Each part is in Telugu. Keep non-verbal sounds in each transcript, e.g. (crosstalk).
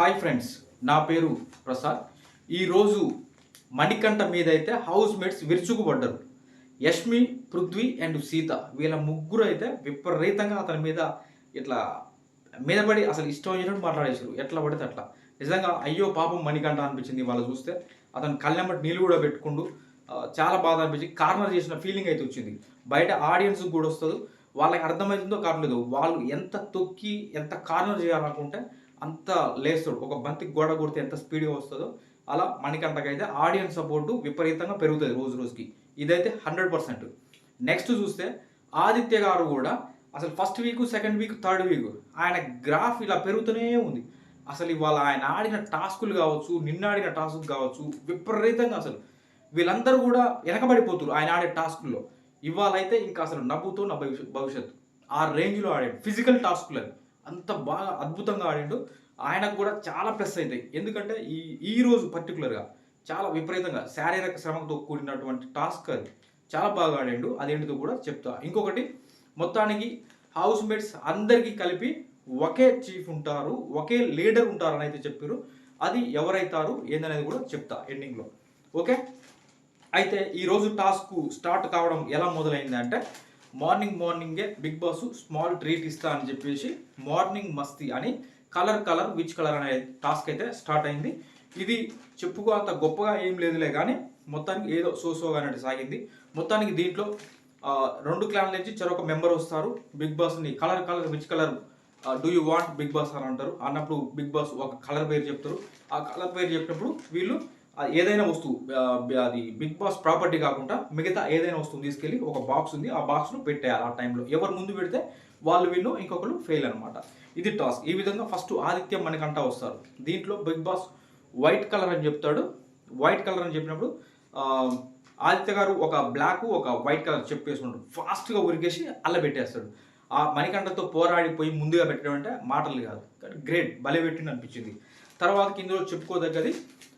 హాయ్ ఫ్రెండ్స్ నా పేరు ప్రసాద్. ఈరోజు మణికంఠ మీద అయితే హౌస్ మేట్స్ విరుచుకుపడ్డారు. యష్మి పృథ్వీ అండ్ సీత వీళ్ళ ముగ్గురు అయితే విపరీతంగా అతని మీద ఇట్లా మీద పడి అసలు ఇష్టం వచ్చినట్టు మాట్లాడేశారు. ఎట్లా పడితే అట్లా. నిజంగా అయ్యో పాపం మణికంఠ అనిపించింది వాళ్ళు చూస్తే. అతను కళ్ళెమ్మటి నీళ్ళు కూడా పెట్టుకుండు చాలా బాధ అనిపించి కార్నర్ చేసిన ఫీలింగ్ అయితే వచ్చింది. బయట ఆడియన్స్ కూడా వస్తుంది. వాళ్ళకి అర్థమవుతుందో కావట్లేదు వాళ్ళు ఎంత తొక్కి ఎంత కార్నర్ చేయాలనుకుంటే అంత లేస్తాడు. ఒక బంతి గోడ కొడితే ఎంత స్పీడ్గా వస్తుందో అలా మణికంటకైతే ఆడియన్స్ సపోర్టు విపరీతంగా పెరుగుతుంది రోజు రోజుకి. ఇదైతే హండ్రెడ్ పర్సెంట్ నెక్స్ట్ చూస్తే ఆదిత్య గారు కూడా అసలు first week second week third week ఆయన గ్రాఫ్ ఇలా పెరుగుతూనే ఉంది. అసలు ఇవాళ ఆయన ఆడిన టాస్కులు కావచ్చు నిన్న ఆడిన టాస్క్ కావచ్చు విపరీతంగా అసలు. వీళ్ళందరూ కూడా వెనకబడిపోతున్నారు ఆయన ఆడే టాస్కుల్లో ఇవాళ అయితే ఇంకా అసలు నవ్వుతో నా భవిష్యత్ భవిష్యత్తు. ఆ రేంజ్లో ఆడాడు. ఫిజికల్ టాస్కులు అది అంత బాగా అద్భుతంగా ఆడిండు. ఆయనకు కూడా చాలా ప్లస్ అవుతాయి ఎందుకంటే ఈ ఈ రోజు పర్టికులర్గా చాలా విపరీతంగా శారీరక శ్రమతో కూడినటువంటి టాస్క్ అది చాలా బాగా ఆడిండు. అదేంటిదో కూడా చెప్తా. ఇంకొకటి మొత్తానికి హౌస్ మేట్స్ అందరికీ కలిపి ఒకే చీఫ్ ఉంటారు ఒకే లీడర్ ఉంటారని అయితే చెప్పారు అది ఎవరైతారు ఏందనేది కూడా చెప్తా ఎండింగ్లో ఓకే? అయితే ఈరోజు టాస్క్ స్టార్ట్ కావడం ఎలా మొదలైంది అంటే మార్నింగ్ మార్నింగే బిగ్ బాస్ స్మాల్ ట్రీట్ ఇస్తా అని చెప్పేసి మార్నింగ్ మస్తీ అని కలర్ కలర్ విచ్ కలర్ అనే టాస్క్ అయితే స్టార్ట్ అయింది. ఇది చెప్పుకో అంత గొప్పగా ఏం లేదులే కానీ మొత్తానికి ఏదో సోసోగా అనేది సాగింది. మొత్తానికి దీంట్లో రెండు క్లాన్ల నుంచి చెరొక మెంబర్ వస్తారు. Big బాస్ని colour colour which colour do you want big boss అని అంటారు. అన్నప్పుడు బిగ్ బాస్ ఒక కలర్ పేరు చెప్తారు. ఆ కలర్ పేరు చెప్పినప్పుడు వీళ్ళు ఏదైనా వస్తువు అది బిగ్ బాస్ ప్రాపర్టీ కాకుండా మిగతా ఏదైనా వస్తువు తీసుకెళ్ళి ఒక బాక్స్ ఉంది ఆ బాక్స్ను పెట్టేయాలి ఆ టైంలో ఎవరు ముందు పెడితే వాళ్ళు వీళ్ళు ఇంకొకరు ఫెయిల్ అనమాట ఇది టాస్క్ ఈ విధంగా ఫస్ట్ ఆదిత్యం మనకంట వస్తారు. దీంట్లో బిగ్ బాస్ వైట్ కలర్ అని చెప్తాడు. వైట్ కలర్ అని చెప్పినప్పుడు ఆదిత్య గారు ఒక బ్లాక్ ఒక వైట్ కలర్ చెప్పేసుకుంటాడు. ఫాస్ట్గా ఉరికేసి అల్ల పెట్టేస్తాడు. ఆ మణికంఠతో పోరాడిపోయి ముందుగా పెట్టడం అంటే మాటలు కాదు. గ్రేట్ భలే పెట్టింది అనిపించింది. తర్వాత ఇందులో చెప్పుకోదగ్గది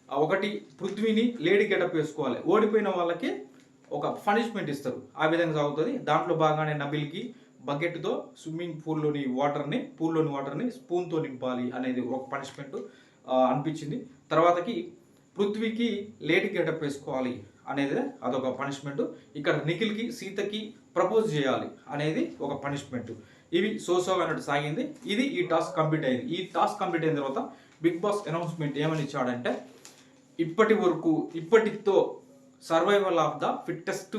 ఒకటి పృథ్వీని లేడీ గెటప్ వేసుకోవాలి. ఓడిపోయిన వాళ్ళకి ఒక పనిష్మెంట్ ఇస్తారు. ఆ విధంగా సాగుతుంది. దాంట్లో బాగానే నబిల్కి బకెట్తో స్విమ్మింగ్ పూల్లోని వాటర్ని పూల్లోని వాటర్ని స్పూన్తో నింపాలి అనేది ఒక పనిష్మెంట్ అనిపించింది. తర్వాతకి పృథ్వీకి లేడీ గెటప్ వేసుకోవాలి అనేది అదొక పనిష్మెంట్ ఇక్కడ నిఖిల్కి సీతకి ప్రపోజ్ చేయాలి అనేది ఒక పనిష్మెంట్ ఇవి సోసో అన్నట్టు సాగింది. ఇది ఈ టాస్క్ కంప్లీట్ అయింది. ఈ టాస్క్ కంప్లీట్ అయిన తర్వాత బిగ్ బాస్ అనౌన్స్మెంట్ ఏమని ఇచ్చాడంటే ఇప్పటి వరకు ఇప్పటితో సర్వైవల్ ఆఫ్ ద ఫిట్టెస్ట్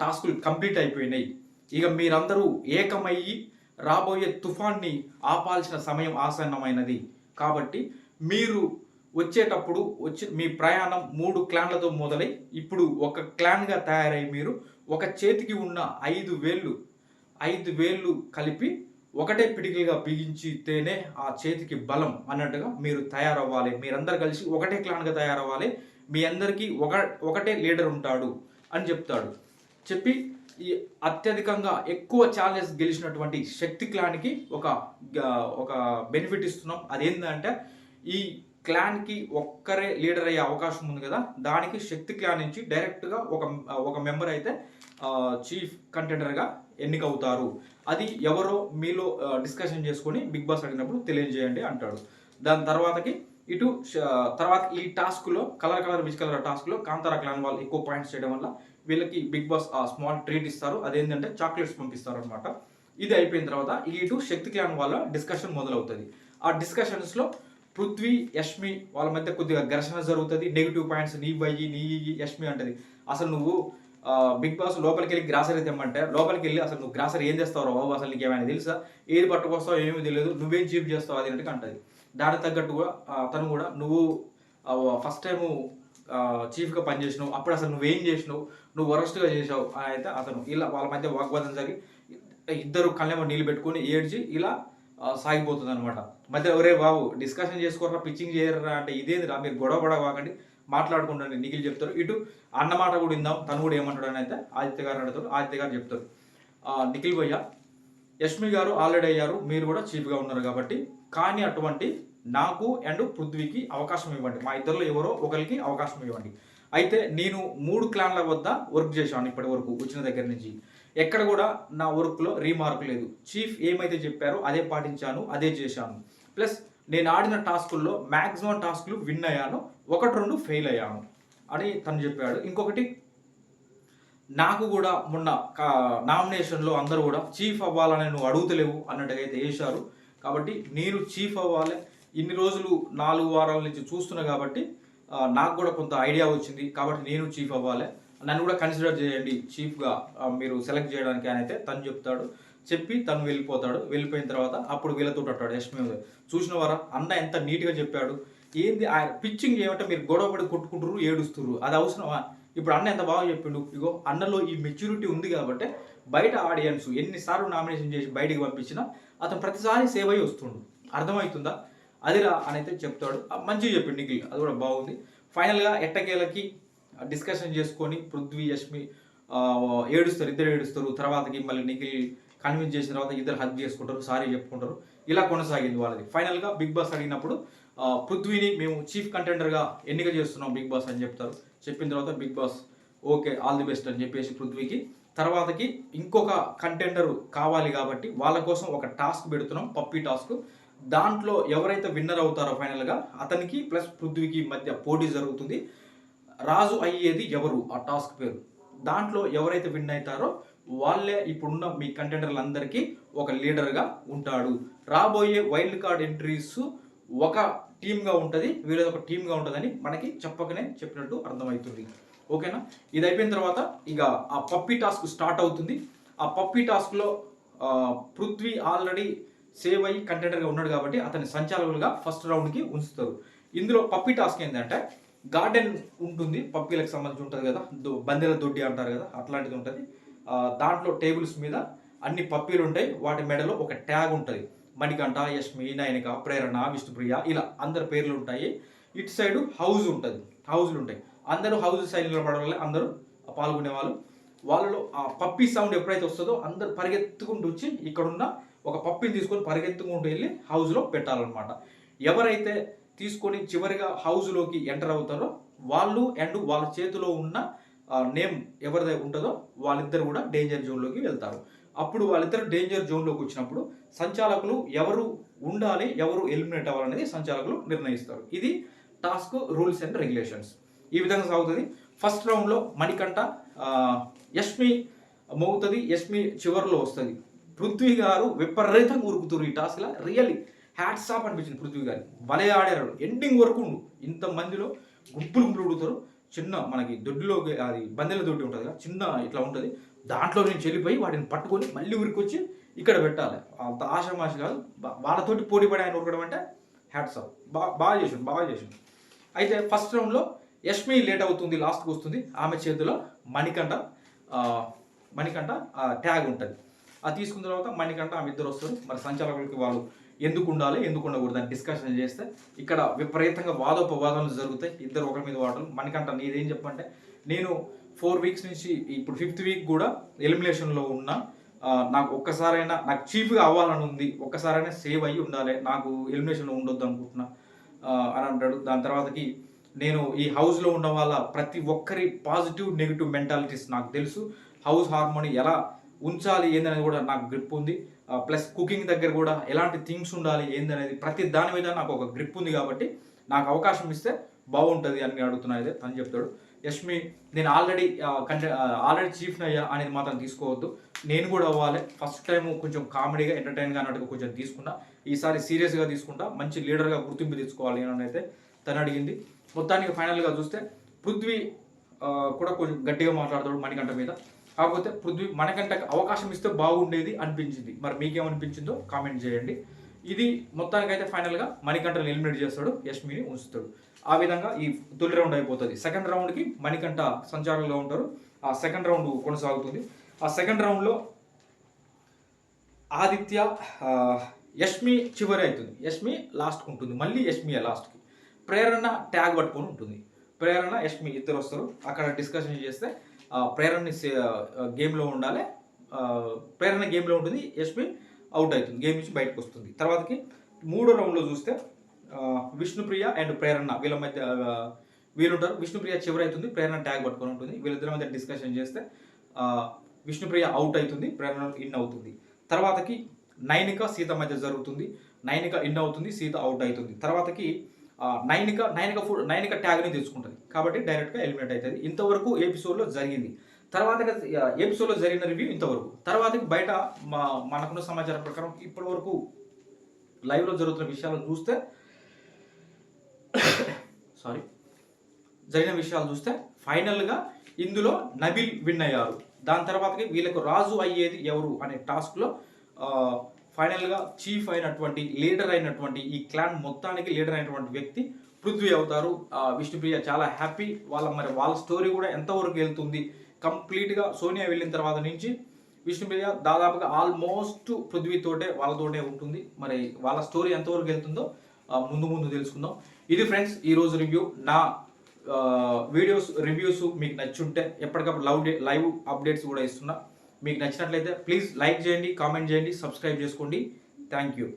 టాస్కులు కంప్లీట్ అయిపోయినాయి. ఇక మీరందరూ ఏకమయ్యి రాబోయే తుఫాన్ని ఆపాల్సిన సమయం ఆసన్నమైనది. కాబట్టి మీరు వచ్చేటప్పుడు వచ్చి మీ ప్రయాణం మూడు క్లాన్లతో మొదలై ఇప్పుడు ఒక క్లాన్గా తయారై మీరు ఒక చేతికి ఉన్న ఐదు వేళ్ళు ఐదు వేళ్ళు కలిపి ఒకటే పిడికిలుగా బిగించితేనే ఆ చేతికి బలం అన్నట్టుగా మీరు తయారవ్వాలి. మీరందరు కలిసి ఒకటే క్లాన్గా తయారవ్వాలి. మీ అందరికీ ఒక ఒకటే లీడర్ ఉంటాడు అని చెప్తాడు. చెప్పి ఈ అత్యధికంగా ఎక్కువ ఛాలెంజ్ గెలిచినటువంటి శక్తి క్లాన్కి ఒక ఒక బెనిఫిట్ ఇస్తున్నాం. అదేంటంటే ఈ క్లాన్కి ఒక్కరే లీడర్ అయ్యే అవకాశం ఉంది కదా దానికి శక్తి క్లాన్ నుంచి డైరెక్ట్గా ఒక ఒక మెంబర్ అయితే చీఫ్ కంటెండర్గా ఎన్నికవుతారు. అది ఎవరో మీలో డిస్కషన్ చేసుకొని బిగ్ బాస్ అడిగినప్పుడు తెలియజేయండి అంటాడు. దాని తర్వాతకి ఇటు తర్వాత ఈ టాస్క్లో కలర్ కలర్ విచ్ కలర్ టాస్క్లో కాంతారా క్లాన్ వాళ్ళు ఎక్కువ పాయింట్స్ చేయడం వల్ల వీళ్ళకి big boss a small treat ఇస్తారు. అదేంటంటే చాక్లెట్స్ పంపిస్తారు అనమాట ఇది అయిపోయిన తర్వాత ఇటు శక్తి క్లాన్ వాళ్ళ డిస్కషన్ మొదలవుతుంది. ఆ డిస్కషన్స్లో పృథ్వీ యష్మి వాళ్ళ మధ్య కొద్దిగా ఘర్షణ జరుగుతుంది. నెగిటివ్ పాయింట్స్ నీ వయ్యి నీ యష్మి అంటది. అసలు నువ్వు బిగ్ బాస్ లోపలికి వెళ్ళి గ్రాసరీ తెమ్మంటే లోపలికి వెళ్ళి అసలు నువ్వు గ్రాసరీ ఏం చేస్తావు బాబు? అసలు నీకు ఏమైనా తెలుసా? ఏది పట్టుకొస్తావు ఏమీ తెలియదు. నువ్వేం చీప్ చేస్తావు అది అంటే అంటది. దానికి తగ్గట్టుగా ఆ, తను కూడా నువ్వు ఫస్ట్ టైము చీఫ్గా పనిచేసినావు. అప్పుడు అసలు నువ్వేం చేసినావు? నువ్వు వరస్ట్గా చేసావు అని అయితే అతను ఇలా వాళ్ళ మధ్య వాగ్వాదం జరిగి ఇద్దరు కళ్ళేమో నీళ్ళు పెట్టుకొని ఏడ్చి ఇలా సాగిపోతుంది అనమాట మధ్య ఒరే బాబు డిస్కషన్ చేసుకోరా పిచ్చింగ్ చేయరా అంటే ఇదేందిరా? మీరు గొడవ గొడవ కాకండి మాట్లాడుకుంటాను నిఖిల్ చెప్తారు. ఇటు అన్నమాట కూడా ఇందాం తను కూడా ఏమంటాడు అని అయితే ఆదిత్య గారు అడుగుతారు. ఆదిత్య గారు చెప్తారు. నిఖిల్ భయ్య యష్మి గారు ఆల్రెడీ అయ్యారు. మీరు కూడా చీఫ్గా ఉన్నారు కాబట్టి కానీ అటువంటి నాకు అండ్ పృథ్వీకి అవకాశం ఇవ్వండి. మా ఇద్దరిలో ఎవరో ఒకరికి అవకాశం ఇవ్వండి. అయితే నేను మూడు క్లాన్ల వద్ద వర్క్ చేశాను ఇప్పటి వరకు వచ్చిన దగ్గర నుంచి. ఎక్కడ కూడా నా వర్క్లో రీమార్క్ లేదు. చీఫ్ ఏమైతే చెప్పారో అదే పాటించాను అదే చేశాను. ప్లస్ నేను ఆడిన టాస్కుల్లో మ్యాక్సిమం టాస్కులు విన్ అయ్యాను ఒకటి రెండు ఫెయిల్ అయ్యాను అని తను చెప్పాడు. ఇంకొకటి నాకు కూడా మొన్న నామినేషన్లో అందరూ కూడా చీఫ్ అవ్వాలని నువ్వు అడుగుతలేవు అన్నట్టుగా అయితే వేశారు కాబట్టి నేను చీఫ్ అవ్వాలి. ఇన్ని రోజులు నాలుగు వారాల నుంచి చూస్తున్నా కాబట్టి నాకు కూడా కొంత ఐడియా వచ్చింది. కాబట్టి నేను చీఫ్ అవ్వాలి. నన్ను కూడా కన్సిడర్ చేయండి చీఫ్గా మీరు సెలెక్ట్ చేయడానికి అని అయితే తను చెప్తాడు. చెప్పి తను వెళ్ళిపోతాడు. వెళ్ళిపోయిన తర్వాత అప్పుడు వీళ్ళతో అంటాడు యశ్మి చూసిన వారా అన్న ఎంత నీట్గా చెప్పాడు. ఏంది? ఆయన పిచ్చింగ్ ఏమంటే మీరు గొడవ పడి కొట్టుకుంటారు ఏడుస్తుర్రు. అది అవసరమా? ఇప్పుడు అన్న ఎంత బాగా చెప్పిండు. ఇగో అన్నలో ఈ మెచ్యూరిటీ ఉంది కాబట్టి బయట ఆడియన్స్ ఎన్నిసార్లు నామినేషన్ చేసి బయటికి పంపించినా అతను ప్రతిసారి సేవ్ అయ్యి వస్తుండు. అర్థమవుతుందా? అదిరా అని అయితే చెప్తాడు. మంచిగా చెప్పిండు నిఖిల్. అది కూడా బాగుంది. ఫైనల్గా ఎట్టకేలకి డిస్కషన్ చేసుకొని పృథ్వీ యష్మి ఏడుస్తారు. ఇద్దరు ఏడుస్తారు. తర్వాతకి మళ్ళీ నిఖిల్ కన్విన్స్ చేసిన తర్వాత ఇద్దరు హక్ చేసుకుంటారు సారీ చెప్పుకుంటారు. ఇలా కొనసాగింది వాళ్ళది. ఫైనల్గా బిగ్ బాస్ అడిగినప్పుడు పృథ్వీని మేము చీఫ్ కంటెండర్గా ఎన్నిక చేస్తున్నాం బిగ్ బాస్ అని చెప్తారు. చెప్పిన తర్వాత big boss okay all the best అని చెప్పేసి పృథ్వీకి. తర్వాతకి ఇంకొక కంటెండర్ కావాలి కాబట్టి వాళ్ళ కోసం ఒక టాస్క్ పెడుతున్నాం పప్పీ టాస్క్ దాంట్లో ఎవరైతే విన్నర్ అవుతారో ఫైనల్గా అతనికి ప్లస్ పృథ్వీకి మధ్య పోటీ జరుగుతుంది. రాజు అయ్యేది ఎవరు? ఆ టాస్క్ పేరు. దాంట్లో ఎవరైతే విన్ అవుతారో వాళ్ళే ఇప్పుడున్న మీ కంటెండర్లందరికీ ఒక లీడర్గా ఉంటాడు. రాబోయే వైల్డ్ కార్డ్ ఎంట్రీస్ ఒక టీమ్గా ఉంటుంది వీళ్ళది ఒక టీమ్గా ఉంటుందని మనకి చెప్పకనే చెప్పినట్టు అర్థమవుతుంది. ఓకేనా? ఇది అయిపోయిన తర్వాత ఇక ఆ పప్పీ టాస్క్ స్టార్ట్ అవుతుంది. ఆ పప్పీ టాస్క్లో పృథ్వీ ఆల్రెడీ సేవ్ అయ్యి కంటెండర్గా ఉన్నాడు కాబట్టి అతని సంచాలకులుగా ఫస్ట్ రౌండ్కి ఉంచుతారు. ఇందులో పప్పీ టాస్క్ ఏంటంటే గార్డెన్ ఉంటుంది. పప్పీలకు సంబంధించి ఉంటుంది కదా బందెల దొడ్డి అంటారు కదా అట్లాంటిది ఉంటుంది. దాంట్లో టేబుల్స్ మీద అన్ని పప్పీలు ఉంటాయి వాటి మెడలో ఒక ట్యాగ్ ఉంటుంది. మణికంఠ యష్మి నయనిక ప్రేరణ విష్ణుప్రియ ఇలా అందరి పేర్లు ఉంటాయి ఇటు సైడ్ హౌస్ ఉంటుంది. హౌస్లు ఉంటాయి అందరూ హౌస్ సైడ్ నిలబడడం వల్ల అందరూ పాల్గొనే వాళ్ళు వాళ్ళలో ఆ పప్పీ సౌండ్ ఎప్పుడైతే వస్తుందో అందరు పరిగెత్తుకుంటూ వచ్చి ఇక్కడున్న ఒక పప్పిని తీసుకొని పరిగెత్తుకుంటూ వెళ్ళి హౌస్లో పెట్టాలన్నమాట. ఎవరైతే తీసుకొని చివరిగా హౌస్లోకి ఎంటర్ అవుతారో వాళ్ళు అండ్ వాళ్ళ చేతిలో ఉన్న నేమ్ ఎవరిదై ఉంటుందో వాళ్ళిద్దరు కూడా డేంజర్ జోన్లోకి వెళ్తారు. అప్పుడు వాళ్ళిద్దరు డేంజర్ జోన్లోకి వచ్చినప్పుడు సంచాలకులు ఎవరు ఉండాలి ఎవరు ఎలిమినేట్ అవ్వాలనేది సంచాలకులు నిర్ణయిస్తారు. ఇది టాస్క్ రూల్స్ అండ్ రెగ్యులేషన్స్ ఈ విధంగా సాగుతుంది. ఫస్ట్ రౌండ్లో మణికంఠ యష్మి మోగుతుంది యష్మి చివరిలో వస్తుంది. పృథ్వీ గారు విపరీతంగా ఉరుకుతారు ఈ టాస్క్లో రియల్లీ హ్యాట్స్ ఆఫ్ అనిపించింది పృథ్వీ గారు భలే ఆడారు. ఎండింగ్ వరకు ఉండు. ఇంతమందిలో గుంపులు గుంపులు ఉడుతారు చిన్న మనకి దొడ్డులో అది బందెల దొడ్డి ఉంటుంది కదా చిన్న ఇట్లా ఉంటుంది. దాంట్లో నేను వెళ్ళిపోయి వాటిని పట్టుకొని మళ్ళీ ఉరికొచ్చి ఇక్కడ పెట్టాలి. అంత ఆషామాష కాదు. వాళ్ళతోటి పోటీ పడి ఆయన ఉరకడం అంటే హ్యాట్స్ ఆఫ్. బాగా బాగా చేసాడు బాగా చేసాడు. అయితే ఫస్ట్ రౌండ్లో యష్మి లేట్ అవుతుంది లాస్ట్కి వస్తుంది. ఆమె చేతిలో మణికంఠ ఆ, మణికంఠ ట్యాగ్ ఉంటుంది. అది తీసుకున్న తర్వాత మణికంఠ ఆమె ఇద్దరు వస్తారు. మరి సంచాలకులకి వాళ్ళు ఎందుకు ఉండాలి ఎందుకు ఉండకూడదు అని డిస్కషన్ చేస్తే ఇక్కడ విపరీతంగా వాదోపవాదాలు జరుగుతాయి. ఇద్దరు ఒకరి మీద వాటలు మనకంట నీదేం చెప్పంటే నేను ఫోర్ వీక్స్ నుంచి ఇప్పుడు ఫిఫ్త్ వీక్ కూడా ఎలిమినేషన్లో ఉన్నా నాకు ఒక్కసారైనా నాకు చీఫ్గా అవ్వాలని ఉంది ఒక్కసారైనా సేవ్ అయ్యి ఉండాలి నాకు ఎలిమినేషన్లో ఉండొద్దు అనుకుంటున్నా అని అంటాడు. దాని తర్వాతకి నేను ఈ హౌస్లో ఉన్న వాళ్ళ ప్రతి ఒక్కరి పాజిటివ్ నెగిటివ్ మెంటాలిటీస్ నాకు తెలుసు. హౌస్ హార్మోని ఎలా ఉంచాలి ఏందనేది కూడా నాకు గ్రిప్ ఉంది. ప్లస్ కుకింగ్ దగ్గర కూడా ఎలాంటి థింగ్స్ ఉండాలి ఏందనేది ప్రతి దాని మీద నాకు ఒక గ్రిప్ ఉంది కాబట్టి నాకు అవకాశం ఇస్తే బాగుంటుంది అని నేను అడుగుతున్నా అయితే తను చెప్తాడు. యష్మి నేను ఆల్రెడీ కంటే ఆల్రెడీ చీఫ్ అయ్యా అనేది మాత్రం తీసుకోవద్దు. నేను కూడా అవ్వాలి. ఫస్ట్ టైం కొంచెం కామెడీగా ఎంటర్టైన్గా అన్నట్టుగా కొంచెం తీసుకున్నా. ఈసారి సీరియస్గా తీసుకుంటా. మంచి లీడర్గా గుర్తింపు తీసుకోవాలి అని అయితే తను అడిగింది. మొత్తానికి ఫైనల్గా చూస్తే పృథ్వీ కూడా కొంచెం గట్టిగా మాట్లాడతాడు మణికంఠ మీద. కాకపోతే పృథ్వీ మణికంఠకి అవకాశం ఇస్తే బాగుండేది అనిపించింది. మరి మీకేమనిపించిందో కామెంట్ చేయండి. ఇది మొత్తానికైతే ఫైనల్గా మణికంఠను ఎలిమినేట్ చేస్తాడు యష్మిని ఉంచుతాడు. ఆ విధంగా ఈ తొలి రౌండ్ అయిపోతుంది. సెకండ్ రౌండ్కి మణికంఠ సంచారంలో ఉంటారు. ఆ సెకండ్ రౌండ్ కొనసాగుతుంది. ఆ సెకండ్ రౌండ్లో ఆదిత్య యష్మి చివరి అవుతుంది. యష్మి లాస్ట్కి ఉంటుంది. మళ్ళీ యష్మి లాస్ట్కి. ప్రేరణ ట్యాగ్ పట్టుకొని ఉంటుంది. ప్రేరణ యష్మి ఇద్దరు వస్తారు. అక్కడ డిస్కషన్ చేస్తే ప్రేరణని గేమ్లో ఉండాలి. ప్రేరణ గేమ్లో ఉంటుంది. యష్మి అవుట్ అవుతుంది. గేమ్ నుంచి బయటకు వస్తుంది. తర్వాతకి మూడో రౌండ్లో చూస్తే విష్ణుప్రియ అండ్ ప్రేరణ వీళ్ళ మధ్య వీళ్ళుంటారు. విష్ణుప్రియ చివరి అవుతుంది. ప్రేరణ ట్యాగ్ పట్టుకొని ఉంటుంది. వీళ్ళిద్దరి మధ్య డిస్కషన్ చేస్తే విష్ణుప్రియ అవుట్ అవుతుంది. ప్రేరణ ఇన్ అవుతుంది. తర్వాతకి నైనిక సీత మధ్య జరుగుతుంది. నైనిక ఇన్ అవుతుంది. సీత అవుట్ అవుతుంది. తర్వాతకి నైనిక నైనిక ఫుడ్ నైనిక ట్యాగ్ని తీసుకుంటుంది. కాబట్టి డైరెక్ట్గా ఎలిమినేట్ అవుతుంది ఇంతవరకు ఎపిసోడ్లో జరిగింది. తర్వాత ఎపిసోడ్లో జరిగిన రివ్యూ ఇంతవరకు. తర్వాత బయట మా మనకున్న సమాచారం ప్రకారం ఇప్పటి వరకు లైవ్లో జరుగుతున్న విషయాలు చూస్తే (coughs) సారీ జరిగిన విషయాలు చూస్తే ఫైనల్గా ఇందులో నబిల్ విన్ అయ్యారు. దాని తర్వాతకి వీళ్ళకు రాజు అయ్యేది ఎవరు అనే టాస్క్లో ఫైనల్గా చీఫ్ అయినటువంటి లీడర్ అయినటువంటి ఈ క్లాన్ మొత్తానికి లీడర్ అయినటువంటి వ్యక్తి పృథ్వీ అవుతారు. విష్ణుప్రియ చాలా హ్యాపీ. వాళ్ళ మరి వాళ్ళ స్టోరీ కూడా ఎంతవరకు వెళ్తుంది? కంప్లీట్గా సోనియా వెళ్ళిన తర్వాత నుంచి విష్ణుప్రియ దాదాపుగా ఆల్మోస్ట్ పృథ్వీతోటే వాళ్ళతోటే ఉంటుంది. మరి వాళ్ళ స్టోరీ ఎంతవరకు వెళ్తుందో ముందు ముందు తెలుసుకుందాం. ఇది ఫ్రెండ్స్ ఈరోజు రివ్యూ. నా వీడియోస్ రివ్యూస్ మీకు నచ్చుంటే ఎప్పటికప్పుడు లవ్ లైవ్ అప్డేట్స్ కూడా ఇస్తున్నా. మీకు నచ్చినట్లయితే ప్లీజ్ లైక్ చేయండి కామెంట్ చేయండి సబ్స్క్రైబ్ చేసుకోండి. Thank you